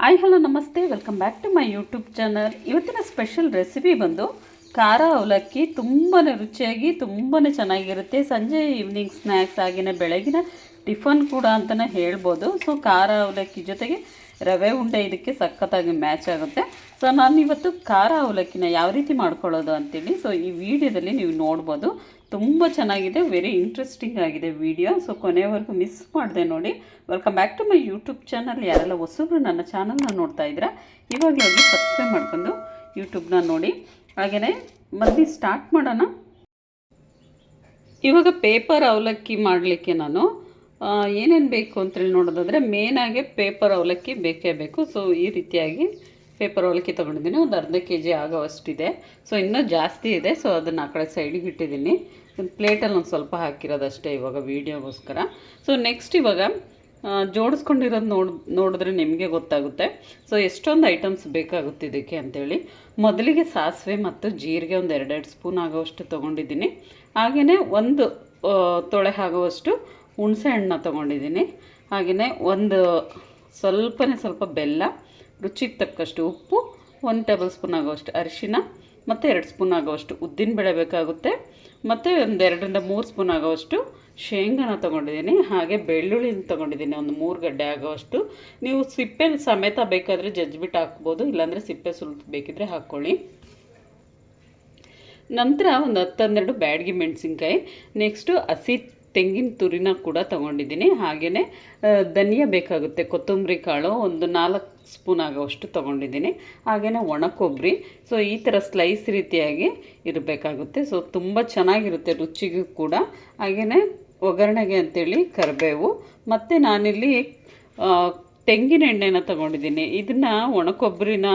Hi hello ನಮಸ್ತೆ welcome back to my YouTube channel ಇವತ್ತಿನ special recipe ಬಂದು ಖಾರ ಅವಲಕ್ಕಿ ತುಂಬಾ ರುಚಿಯಾಗಿ ತುಂಬಾ ಚೆನ್ನಾಗಿರುತ್ತೆ. ಸಂಜೆ ಈವ್ನಿಂಗ್ ಸ್ನ್ಯಾಕ್ಸ್ ಆಗಿನ ಬೆಳಗಿನ ಟಿಫನ್ ಕೂಡ ಅಂತಲೇ ಹೇಳ್ಬೋದು. ಸೊ ಖಾರ ಅವಲಕ್ಕಿ ಜೊತೆಗೆ ರವೆ ಉಂಡೆ ಇದಕ್ಕೆ ಸಖತ್ತಾಗಿ ಮ್ಯಾಚ್ ಆಗುತ್ತೆ. ಸೊ ನಾನು ಇವತ್ತು ಖಾರ ಅವಲಕ್ಕಿನ ಯಾವ ರೀತಿ ಮಾಡ್ಕೊಳ್ಳೋದು ಅಂತೇಳಿ ಸೊ ಈ ವಿಡಿಯೋದಲ್ಲಿ ನೀವು ನೋಡ್ಬೋದು. ತುಂಬ ಚೆನ್ನಾಗಿದೆ ವೆರಿ ಇಂಟ್ರೆಸ್ಟಿಂಗ್ ಆಗಿದೆ ವಿಡಿಯೋ. ಸೊ ಕೊನೆವರೆಗೂ ಮಿಸ್ ಮಾಡಿದೆ ನೋಡಿ. Welcome back to my YouTube channel ಯಾರೆಲ್ಲ ಹೊಸಬ್ರು ನನ್ನ ಚಾನಲ್ನ ನೋಡ್ತಾ ಇದ್ದೀರಾ ಇವಾಗಲೇ ಹೋಗಿ ಸಬ್ಸ್ಕ್ರೈಬ್ ಮಾಡ್ಕೊಂಡು ಯೂಟ್ಯೂಬ್ನ ನೋಡಿ. ಹಾಗೆಯೇ ಮದ್ದಿ ಸ್ಟಾರ್ಟ್ ಮಾಡೋಣ. ಇವಾಗ ಪೇಪರ್ ಅವಲಕ್ಕಿ ಮಾಡಲಿಕ್ಕೆ ನಾನು ಏನೇನು ಬೇಕು ಅಂತೇಳಿ ನೋಡೋದಾದರೆ ಮೇನಾಗೆ ಪೇಪರ್ ಅವಲಕ್ಕಿ ಬೇಕೇ ಬೇಕು. ಸೊ ಈ ರೀತಿಯಾಗಿ ಪೇಪರ್ ಅವಲಕ್ಕಿ ತೊಗೊಂಡಿದ್ದೀನಿ. ಒಂದು ಅರ್ಧ ಕೆ ಜಿ ಆಗೋವಷ್ಟಿದೆ ಸೊ ಇನ್ನೂ ಜಾಸ್ತಿ ಇದೆ. ಸೊ ಅದನ್ನು ಆ ಕಡೆ ಸೈಡಿಗೆ ಇಟ್ಟಿದ್ದೀನಿ. ಪ್ಲೇಟಲ್ಲಿ ಒಂದು ಸ್ವಲ್ಪ ಹಾಕಿರೋದಷ್ಟೇ ಇವಾಗ ವೀಡಿಯೋಗೋಸ್ಕರ. ಸೊ ನೆಕ್ಸ್ಟ್ ಇವಾಗ ಜೋಡಿಸ್ಕೊಂಡಿರೋದು ನೋಡ್, ನೋಡಿದ್ರೆ ನಿಮಗೆ ಗೊತ್ತಾಗುತ್ತೆ. ಸೊ ಎಷ್ಟೊಂದು ಐಟಮ್ಸ್ ಬೇಕಾಗುತ್ತೆ ಇದಕ್ಕೆ ಅಂಥೇಳಿ ಮೊದಲಿಗೆ ಸಾಸಿವೆ ಮತ್ತು ಜೀರಿಗೆ ಒಂದು ಎರಡೆರಡು ಸ್ಪೂನ್ ಆಗೋವಷ್ಟು ತೊಗೊಂಡಿದ್ದೀನಿ. ಹಾಗೆಯೇ ಒಂದು ತೊಳೆ ಆಗೋವಷ್ಟು ಹುಣಸೆ ಹಣ್ಣನ್ನ ತೊಗೊಂಡಿದ್ದೀನಿ. ಹಾಗೆಯೇ ಒಂದು ಸ್ವಲ್ಪನೇ ಸ್ವಲ್ಪ ಬೆಲ್ಲ ರುಚಿಗೆ ತಕ್ಕಷ್ಟು ಉಪ್ಪು, ಒಂದು ಟೇಬಲ್ ಸ್ಪೂನ್ ಆಗೋಷ್ಟು ಅರಿಶಿನ, ಮತ್ತು ಎರಡು ಸ್ಪೂನ್ ಆಗೋವಷ್ಟು ಉದ್ದಿನ ಬೇಳೆ ಬೇಕಾಗುತ್ತೆ. ಮತ್ತು ಒಂದು ಎರಡರಿಂದ ಮೂರು ಸ್ಪೂನ್ ಆಗೋವಷ್ಟು ಶೇಂಗಾನ ತೊಗೊಂಡಿದ್ದೀನಿ, ಹಾಗೆ ಬೆಳ್ಳುಳ್ಳಿನ ತೊಗೊಂಡಿದ್ದೀನಿ, ಒಂದು ಮೂರು ಗಡ್ಡೆ ಆಗೋವಷ್ಟು. ನೀವು ಸಿಪ್ಪೆ ಸಮೇತ ಬೇಕಾದರೆ ಜಜ್ಜಿಬಿಟ್ಟು ಹಾಕ್ಬೋದು, ಇಲ್ಲಾಂದರೆ ಸಿಪ್ಪೆ ಸುಲ್ತು ಬೇಕಿದ್ರೆ ಹಾಕ್ಕೊಳ್ಳಿ. ನಂತರ ಒಂದು ಹತ್ತನ್ನೆರಡು ಬ್ಯಾಡಗಿ ಮೆಣಸಿನ್ಕಾಯಿ ನೆಕ್ಸ್ಟು ಹಸಿ ತೆಂಗಿನ ತುರಿನ ಕೂಡ ತೊಗೊಂಡಿದ್ದೀನಿ. ಹಾಗೆಯೇ ಧನಿಯಾ ಬೇಕಾಗುತ್ತೆ. ಕೊತ್ತಂಬರಿ ಕಾಳು ಒಂದು ನಾಲ್ಕು ಸ್ಪೂನ್ ಆಗೋವಷ್ಟು ತೊಗೊಂಡಿದ್ದೀನಿ. ಹಾಗೆಯೇ ಒಣ ಕೊಬ್ಬರಿ. ಸೊ, ಈ ಥರ ಸ್ಲೈಸ್ ರೀತಿಯಾಗಿ ಇರಬೇಕಾಗುತ್ತೆ. ಸೊ, ತುಂಬ ಚೆನ್ನಾಗಿರುತ್ತೆ ರುಚಿಗೂ ಕೂಡ. ಹಾಗೆಯೇ ಒಗ್ಗರಣೆಗೆ ಅಂತೇಳಿ ಕರಿಬೇವು. ಮತ್ತು ನಾನಿಲ್ಲಿ ತೆಂಗಿನ ಎಣ್ಣೆನ ತೊಗೊಂಡಿದ್ದೀನಿ. ಇದನ್ನು ಒಣ ಕೊಬ್ಬರಿನ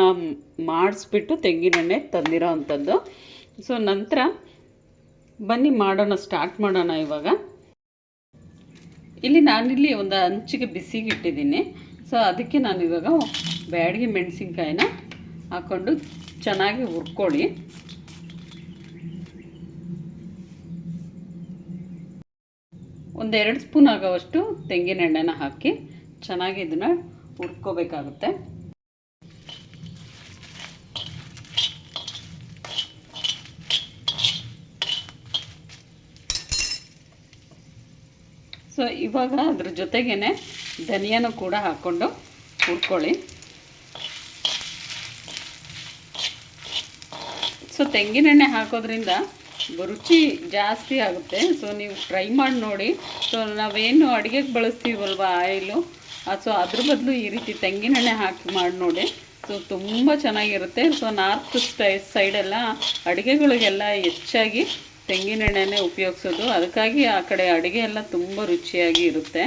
ಮಾಡಿಸ್ಬಿಟ್ಟು ತೆಂಗಿನೆಣ್ಣೆ ತಂದಿರೋ ಅಂಥದ್ದು. ಸೊ, ನಂತರ ಬನ್ನಿ ಮಾಡೋಣ ಸ್ಟಾರ್ಟ್ ಮಾಡೋಣ ಇವಾಗ. ಇಲ್ಲಿ ನಾನಿಲ್ಲಿ ಒಂದು ಅಂಚಿಗೆ ಬಿಸಿಗೆ ಇಟ್ಟಿದ್ದೀನಿ. ಸೊ ಅದಕ್ಕೆ ನಾನು ಇವಾಗ ಬ್ಯಾಡಗಿ ಮೆಣಸಿನ್ಕಾಯಿನ ಹಾಕ್ಕೊಂಡು ಚೆನ್ನಾಗಿ ಹುರ್ಕೊಳ್ಳಿ. ಒಂದೆರಡು ಸ್ಪೂನ್ ಆಗೋವಷ್ಟು ತೆಂಗಿನ ಎಣ್ಣೆನ ಹಾಕಿ ಚೆನ್ನಾಗಿ ಇದನ್ನು ಹುರ್ಕೋಬೇಕಾಗುತ್ತೆ. ಸೊ ಇವಾಗ ಅದ್ರ ಜೊತೆಗೇನೆ ಧನಿಯಾನು ಕೂಡ ಹಾಕ್ಕೊಂಡು ಹುರ್ಕೊಳ್ಳಿ. ಸೊ ತೆಂಗಿನೆಣ್ಣೆ ಹಾಕೋದ್ರಿಂದ ರುಚಿ ಜಾಸ್ತಿ ಆಗುತ್ತೆ. ಸೊ ನೀವು ಟ್ರೈ ಮಾಡಿ ನೋಡಿ. ಸೊ ನಾವೇನು ಅಡುಗೆಗೆ ಬಳಸ್ತೀವಲ್ವ ಆಯಿಲು? ಸೊ ಅದ್ರ ಬದಲು ಈ ರೀತಿ ತೆಂಗಿನೆಣ್ಣೆ ಹಾಕಿ ಮಾಡಿ ನೋಡಿ. ಸೊ ತುಂಬ ಚೆನ್ನಾಗಿರುತ್ತೆ. ಸೊ ನಾರ್ತ್ ಸ್ಟೈ, ಸೈಡೆಲ್ಲ ಅಡುಗೆಗಳಿಗೆಲ್ಲ ಹೆಚ್ಚಾಗಿ ತೆಂಗಿನೆಣ್ಣೆನೇ ಉಪಯೋಗಿಸೋದು. ಅದಕ್ಕಾಗಿ ಆ ಕಡೆ ಅಡುಗೆ ಎಲ್ಲ ತುಂಬ ರುಚಿಯಾಗಿ ಇರುತ್ತೆ.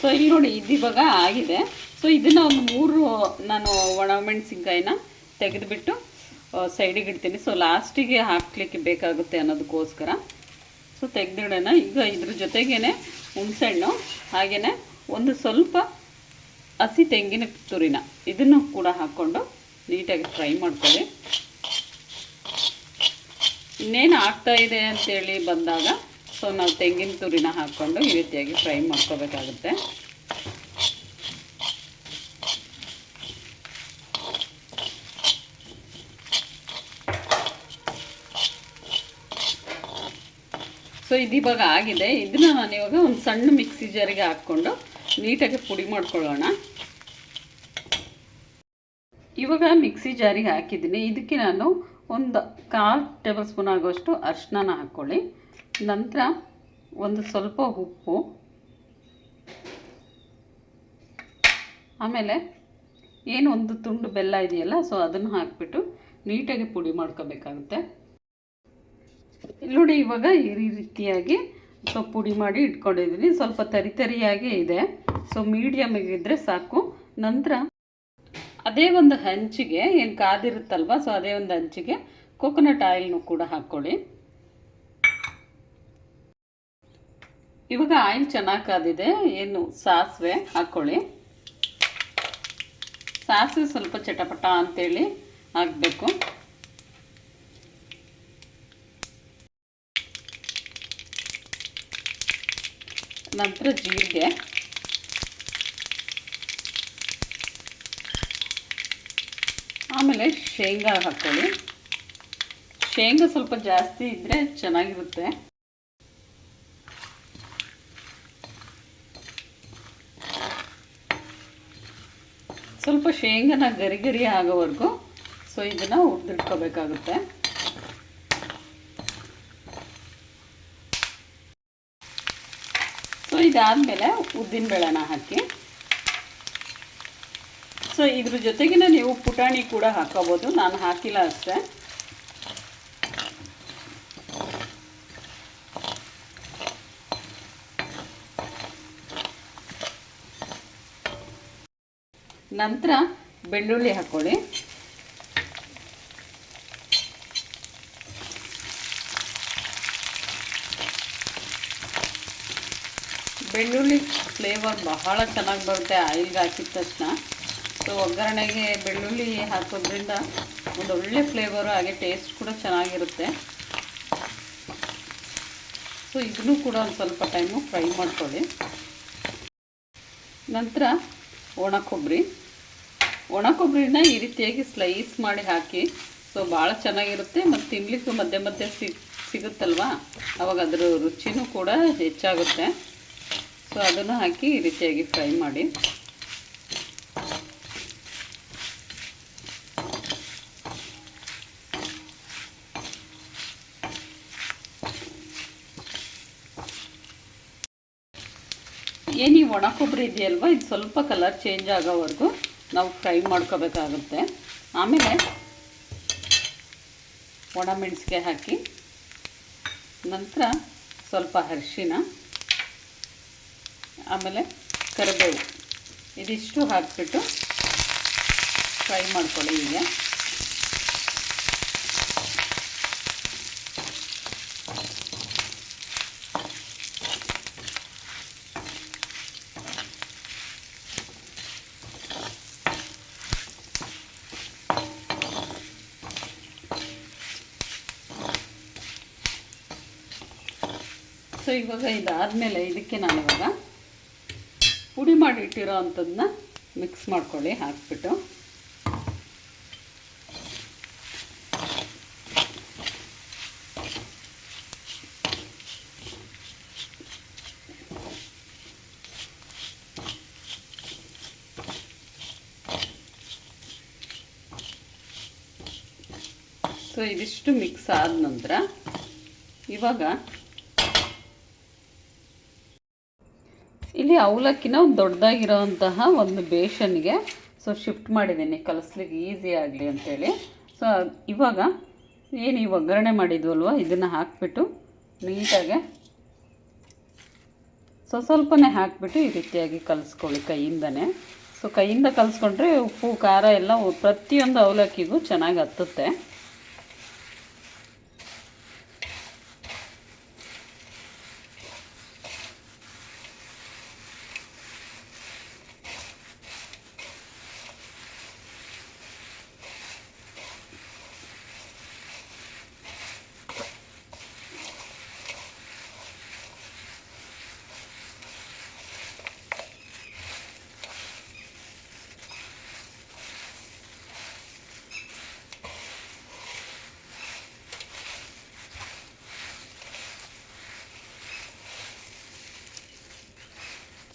ಸೊ ಇಲ್ಲಿ ನೋಡಿ ಇದು ಇವಾಗ ಆಗಿದೆ. ಸೊ ಇದನ್ನು ಒಂದು ಮೂರು, ನಾನು ಒಣಮೆಣಸಿನ್ಕಾಯಿನ ತೆಗೆದುಬಿಟ್ಟು ಸೈಡಿಗೆ ಇಡ್ತೀನಿ. ಸೊ ಲಾಸ್ಟಿಗೆ ಹಾಕ್ಲಿಕ್ಕೆ ಬೇಕಾಗುತ್ತೆ ಅನ್ನೋದಕ್ಕೋಸ್ಕರ. ಸೊ ತೆಗೆದಿಡೋಣ. ಈಗ ಇದ್ರ ಜೊತೆಗೇನೆ ಹುಣಸೆಹಣ್ಣು ಹಾಗೆಯೇ ಒಂದು ಸ್ವಲ್ಪ ಹಸಿ ತೆಂಗಿನ ತುರಿನ ಇದನ್ನು ಕೂಡ ಹಾಕ್ಕೊಂಡು ನೀಟಾಗಿ ಫ್ರೈ ಮಾಡ್ಕೊಳ್ಳಿ. ಇನ್ನೇನು ಆಗ್ತಾ ಇದೆ ಅಂತೇಳಿ ಬಂದಾಗ ಸೊ ನಾವು ತೆಂಗಿನ ತುರಿನ ಹಾಕ್ಕೊಂಡು ಈ ರೀತಿಯಾಗಿ ಫ್ರೈ ಮಾಡ್ಕೋಬೇಕಾಗುತ್ತೆ. ಸೊ ಇದು ಇವಾಗ ಆಗಿದೆ. ಇದನ್ನ ನಾನು ಇವಾಗ ಒಂದು ಸಣ್ಣ ಮಿಕ್ಸಿ ಜಾರಿಗೆ ಹಾಕ್ಕೊಂಡು ನೀಟಾಗಿ ಪುಡಿ ಮಾಡ್ಕೊಳ್ಳೋಣ. ಇವಾಗ ಮಿಕ್ಸಿ ಜಾರಿಗೆ ಹಾಕಿದ್ದೀನಿ. ಇದಕ್ಕೆ ನಾನು ಒಂದು ಕಾಲು ಟೇಬಲ್ ಸ್ಪೂನ್ ಆಗುವಷ್ಟು ಅರಿಶಿನ ಹಾಕ್ಕೊಳ್ಳಿ. ನಂತರ ಒಂದು ಸ್ವಲ್ಪ ಉಪ್ಪು. ಆಮೇಲೆ ಏನು ಒಂದು ತುಂಡು ಬೆಲ್ಲ ಇದೆಯಲ್ಲ, ಸೊ ಅದನ್ನು ಹಾಕಿಬಿಟ್ಟು ನೀಟಾಗಿ ಪುಡಿ ಮಾಡ್ಕೋಬೇಕಾಗುತ್ತೆ. ನೋಡಿ, ಇವಾಗ ಈ ರೀತಿಯಾಗಿ ಸೊ ಪುಡಿ ಮಾಡಿ ಇಟ್ಕೊಂಡಿದ್ದೀನಿ. ಸ್ವಲ್ಪ ತರಿ ತರಿಯಾಗೇ ಇದೆ. ಸೊ ಮೀಡಿಯಮ್ ಇದ್ದರೆ ಸಾಕು. ನಂತರ ಅದೇ ಒಂದು ಹಂಚಿಗೆ, ಏನು ಕಾದಿರುತ್ತಲ್ವ, ಸೊ ಅದೇ ಒಂದು ಹಂಚಿಗೆ ಕೊಕೊನಟ್ ಆಯಿಲ್ನು ಕೂಡ ಹಾಕ್ಕೊಳ್ಳಿ. ಇವಾಗ ಆಯಿಲ್ ಚೆನ್ನಾಗಿ ಕಾದಿದೆ. ಏನು, ಸಾಸಿವೆ ಹಾಕ್ಕೊಳ್ಳಿ. ಸಾಸಿವೆ ಸ್ವಲ್ಪ ಚಟಪಟ ಅಂತೇಳಿ ಹಾಕಬೇಕು. ನಂತರ ಜೀರಿಗೆ. ಆಮೇಲೆ ಶೇಂಗಾ ಹಾಕ್ಕೊಳ್ಳಿ ಶೇಂಗಾ ಸ್ವಲ್ಪ ಜಾಸ್ತಿ ಇದ್ದರೆ ಚೆನ್ನಾಗಿರುತ್ತೆ. ಸ್ವಲ್ಪ ಶೇಂಗಾನ ಗರಿ ಗರಿ ಆಗೋವರೆಗೂ ಸೊ ಇದನ್ನು ಹುರಿದಿಟ್ಕೋಬೇಕಾಗುತ್ತೆ. ಸೊ, ಇದಾದಮೇಲೆ ಉದ್ದಿನಬೇಳೆನ ಹಾಕಿ. ಸೊ, ಇದ್ರ ಜೊತೆಗಿನ ನೀವು ಪುಟಾಣಿ ಕೂಡ ಹಾಕೋಬೋದು. ನಾನು ಹಾಕಿಲ್ಲ ಅಷ್ಟೇ. ನಂತರ ಬೆಳ್ಳುಳ್ಳಿ ಹಾಕ್ಕೊಳ್ಳಿ ಬೆಳ್ಳುಳ್ಳಿ ಫ್ಲೇವರ್ ಬಹಳ ಚೆನ್ನಾಗಿ ಬರುತ್ತೆ, ಆಯಿಲ್ಗೆ ಹಾಕಿದ ತಕ್ಷಣ. ಸೊ ಒಗ್ಗರಣೆಗೆ ಬೆಳ್ಳುಳ್ಳಿ ಹಾಕೋದ್ರಿಂದ ಒಂದು ಒಳ್ಳೆ ಫ್ಲೇವರು ಹಾಗೆ ಟೇಸ್ಟ್ ಕೂಡ ಚೆನ್ನಾಗಿರುತ್ತೆ. ಸೊ ಇದನ್ನು ಕೂಡ ಒಂದು ಸ್ವಲ್ಪ ಟೈಮು ಫ್ರೈ ಮಾಡ್ಕೊಳ್ಳಿ. ನಂತರ ಒಣ ಕೊಬ್ಬರಿ ಒಣ ಕೊಬ್ಬರಿನ ಈ ರೀತಿಯಾಗಿ ಸ್ಲೈಸ್ ಮಾಡಿ ಹಾಕಿ ಸೊ ಭಾಳ ಚೆನ್ನಾಗಿರುತ್ತೆ ಮತ್ತು ತಿನ್ನಲಿಕ್ಕೂ ಮಧ್ಯೆ ಮಧ್ಯೆ ಸಿಗುತ್ತಲ್ವ? ಅವಾಗ ಅದರ ರುಚಿನೂ ಕೂಡ ಹೆಚ್ಚಾಗುತ್ತೆ. ಸೊ ಅದನ್ನು ಹಾಕಿ ಈ ರೀತಿಯಾಗಿ ಫ್ರೈ ಮಾಡಿ. ಏನು ಈ ಒಣ ಕೊಬ್ಬರಿ ಇದೆಯಲ್ವ? ಇದು ಸ್ವಲ್ಪ ಕಲರ್ ಚೇಂಜ್ ಆಗೋವರೆಗೂ ನಾವು ಫ್ರೈ ಮಾಡ್ಕೋಬೇಕಾಗುತ್ತೆ. ಆಮೇಲೆ ಒಣ ಮೆಣಸಿಗೆ ಹಾಕಿ, ನಂತರ ಸ್ವಲ್ಪ ಅರಿಶಿನ. ಆಮೇಲೆ ಕರಿಬೇವು. ಇದಿಷ್ಟು ಹಾಕಿಬಿಟ್ಟು ಫ್ರೈ ಮಾಡ್ಕೊಳ್ಳಿ ಹೀಗೆ. ಸೊ ಇವಾಗ ಇದಾದಮೇಲೆ ಇದಕ್ಕೆ ನಾನು ಇವಾಗ ಪುಡಿ ಮಾಡಿ ಇಟ್ಟಿರೋ ಅಂಥದ್ದನ್ನ ಮಿಕ್ಸ್ ಮಾಡ್ಕೊಳ್ಳಿ ಹಾಕ್ಬಿಟ್ಟು. ಸೊ ಇದಿಷ್ಟು ಮಿಕ್ಸ್ ಆದ ನಂತರ ಇವಾಗ ಇಲ್ಲಿ ಅವಲಕ್ಕಿನ ಒಂದು ದೊಡ್ಡದಾಗಿರೋಂತಹ ಒಂದು ಬೇಷನ್ಗೆ ಸೊ ಶಿಫ್ಟ್ ಮಾಡಿದ್ದೀನಿ. ಕಲಸ್ಲಿಕ್ಕೆ ಈಸಿ ಆಗಲಿ ಅಂಥೇಳಿ ಸೊ ಇವಾಗ ಏನು ಈ ಒಗ್ಗರಣೆ ಮಾಡಿದ್ವಲ್ವ ಇದನ್ನು ಹಾಕಿಬಿಟ್ಟು ನೀಟಾಗೆ ಸೊ ಸ್ವಲ್ಪನೇ ಹಾಕಿಬಿಟ್ಟು ಈ ರೀತಿಯಾಗಿ ಕಲಿಸ್ಕೊಳ್ಳಿ ಕೈಯಿಂದನೇ. ಸೊ ಕೈಯಿಂದ ಕಲಿಸ್ಕೊಂಡ್ರೆ ಉಪ್ಪು, ಖಾರ ಎಲ್ಲ ಪ್ರತಿಯೊಂದು ಅವಲಕ್ಕಿಗೂ ಚೆನ್ನಾಗಿ ಹತ್ತುತ್ತೆ.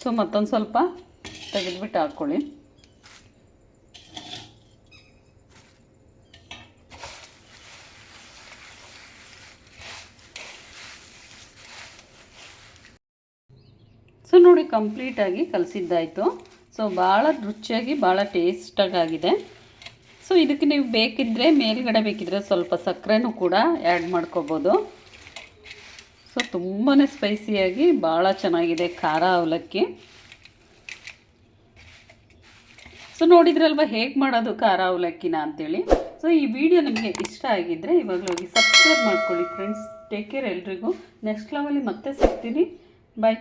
ಸೊ, ಮತ್ತೊಂದು ಸ್ವಲ್ಪ ತೆಗೆದುಬಿಟ್ಟು ಹಾಕ್ಕೊಳ್ಳಿ. ಸೊ, ನೋಡಿ, ಕಂಪ್ಲೀಟಾಗಿ ಕಲಸಿದ್ದಾಯಿತು. ಸೊ, ಭಾಳ ರುಚಿಯಾಗಿ, ಭಾಳ ಟೇಸ್ಟಾಗಿ ಆಗಿದೆ ಸೊ, ಇದಕ್ಕೆ ನೀವು ಬೇಕಿದ್ದರೆ ಮೇಲ್ಗಡೆ ಬೇಕಿದ್ದರೆ ಸ್ವಲ್ಪ ಸಕ್ಕರೆನೂ ಕೂಡ ಆ್ಯಡ್ ಮಾಡ್ಕೋಬೋದು. ಸೊ ತುಂಬಾ ಸ್ಪೈಸಿಯಾಗಿ ಭಾಳ ಚೆನ್ನಾಗಿದೆ ಖಾರ ಅವಲಕ್ಕಿ. ಸೊ, ನೋಡಿದ್ರಲ್ವ ಹೇಗೆ ಮಾಡೋದು ಖಾರ ಅವಲಕ್ಕಿನ ಅಂತೇಳಿ? ಸೊ, ಈ ವಿಡಿಯೋ ನಿಮಗೆ ಇಷ್ಟ ಆಗಿದ್ದರೆ ಇವಾಗಲೂ ಹೋಗಿ ಸಬ್ಸ್ಕ್ರೈಬ್ ಮಾಡ್ಕೊಳ್ಳಿ ಫ್ರೆಂಡ್ಸ್ ಟೇಕ್ ಕೇರ್ ಎಲ್ರಿಗೂ. ನೆಕ್ಸ್ಟ್ ಲೆವೆಲಿ ಮತ್ತೆ ಸಿಗ್ತೀನಿ. ಬಾಯ್